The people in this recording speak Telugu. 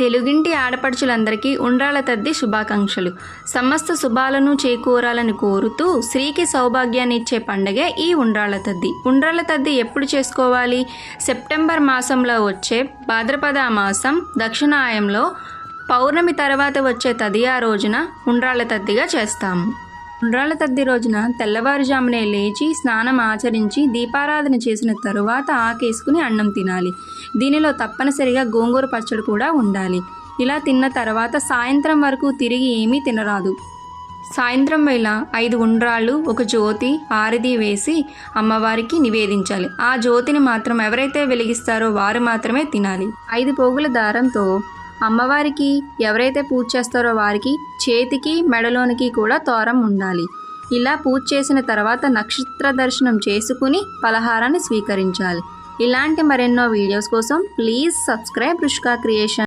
తెలుగింటి ఆడపడుచులందరికీ ఉండ్రాల తద్ది శుభాకాంక్షలు. సమస్త శుభాలను చేకూరాలని కోరుతూ స్త్రీకి సౌభాగ్యాన్ని ఇచ్చే పండగే ఈ ఉండ్రాల తద్ది. ఉండ్రాల తద్ది ఎప్పుడు చేసుకోవాలి? సెప్టెంబర్ మాసంలో వచ్చే భాద్రపద మాసం దక్షిణాయంలో పౌర్ణమి తర్వాత వచ్చే తదియా రోజున ఉండ్రాల తద్దిగా చేస్తాము. పునరాల తద్ది రోజున తెల్లవారుజామునే లేచి స్నానం ఆచరించి దీపారాధన చేసిన తరువాత ఆకేసుకుని అన్నం తినాలి. దీనిలో తప్పనిసరిగా గోంగూర పచ్చడి కూడా ఉండాలి. ఇలా తిన్న తర్వాత సాయంత్రం వరకు తిరిగి ఏమీ తినరాదు. సాయంత్రం వేళ ఐదు ఉండ్రాళ్ళు ఒక జ్యోతి ఆరిది వేసి అమ్మవారికి నివేదించాలి. ఆ జ్యోతిని మాత్రం ఎవరైతే వెలిగిస్తారో వారు మాత్రమే తినాలి. ఐదు పోగుల దారంతో అమ్మవారికి ఎవరైతే పూజ చేస్తారో వారికి చేతికి మెడలోనికి కూడా తోరం ఉండాలి. ఇలా పూజ చేసిన తర్వాత నక్షత్ర దర్శనం చేసుకుని పలహారాన్ని స్వీకరించాలి. ఇలాంటి మరెన్నో వీడియోస్ కోసం ప్లీజ్ సబ్స్క్రైబ్ రుష్కా క్రియేషన్.